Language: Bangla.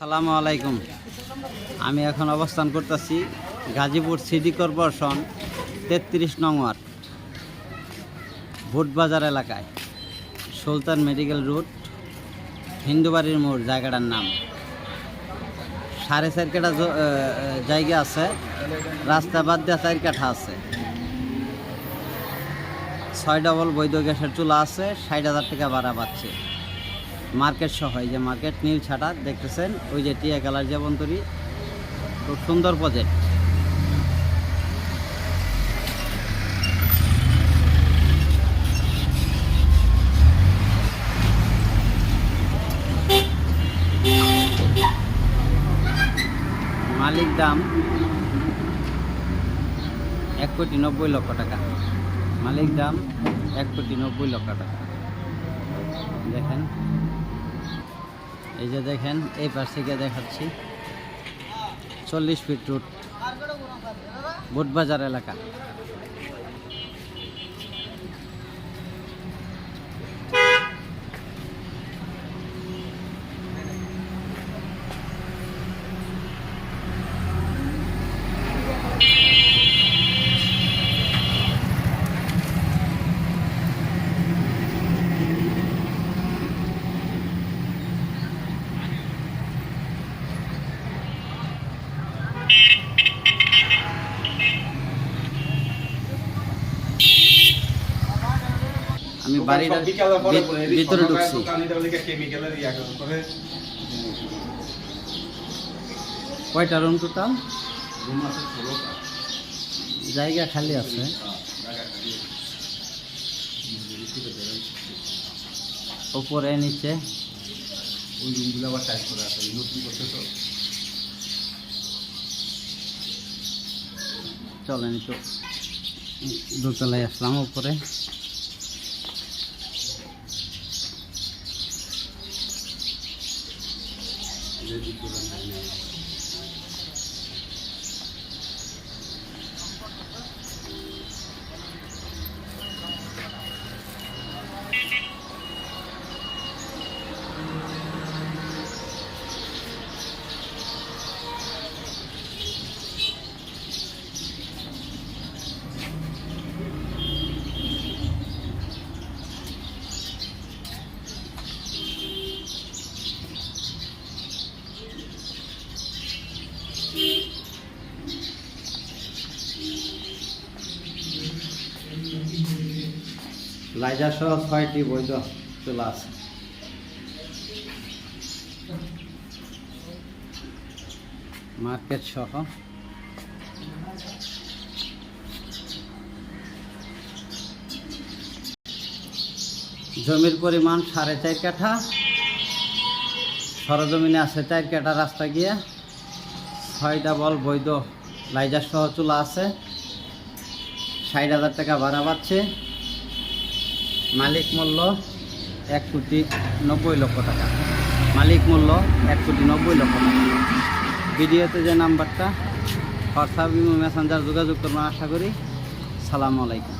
সালামু আলাইকুম। আমি এখন অবস্থান করতেছি গাজীপুর সিটি কর্পোরেশন তেত্রিশ নং ওয়ার্ড, ভোটবাজার এলাকায়, সুলতান মেডিকেল রুট হিন্দুবাড়ির মোড়, জায়গাটার নাম। সাড়ে চার জায়গা আছে, রাস্তা বাদ দেওয়া চার কাঠা আছে। ছয় ডবল বৈধ গ্যাসের চুলা আছে, ষাট হাজার টাকা ভাড়া পাচ্ছে। মার্কেট সহ, এই যে মার্কেট নীল ছাটা দেখতেছেন, ওই যে টিয়া কালার যেমন তৈরি খুব সুন্দর প্রজেক্ট মালিক দাম এক কোটি নব্বই লক্ষ টাকা। মালিক দাম এক কোটি নব্বই লক্ষ টাকা। দেখেন। এই যে দেখেন এই পাশ থেকে দেখাচ্ছি। চল্লিশ ফিট রুট বুটবাজার এলাকা। বাড়িটার ভিতরে ঢুকছি। কয়টা রুম টোটাল জায়গা খালি আছে। উপরে নিচে? চলেন একটু দোতলায় আসলাম উপরে লাইজার সহ ছয়টি বৈধ চুলা আছে মার্কেট সহ। জমির পরিমাণ সাড়ে চার কাঠা। সরজমিনে আছে চার কাঠা রাস্তা গিয়ে। ছয়টা বল বৈধ লাইজার সহ চুলা আছে ষাট হাজার টাকা ভাড়া পাচ্ছে। মালিক মূল্য এক কোটি নব্বই লক্ষ টাকা। মালিক মূল্য এক কোটি নব্বই লক্ষ টাকা। ভিডিওতে যে নাম্বারটা হোয়াটসঅ্যাপ মেসেঞ্জার যোগাযোগ করবেন আশা করি। সালামু আলাইকুম।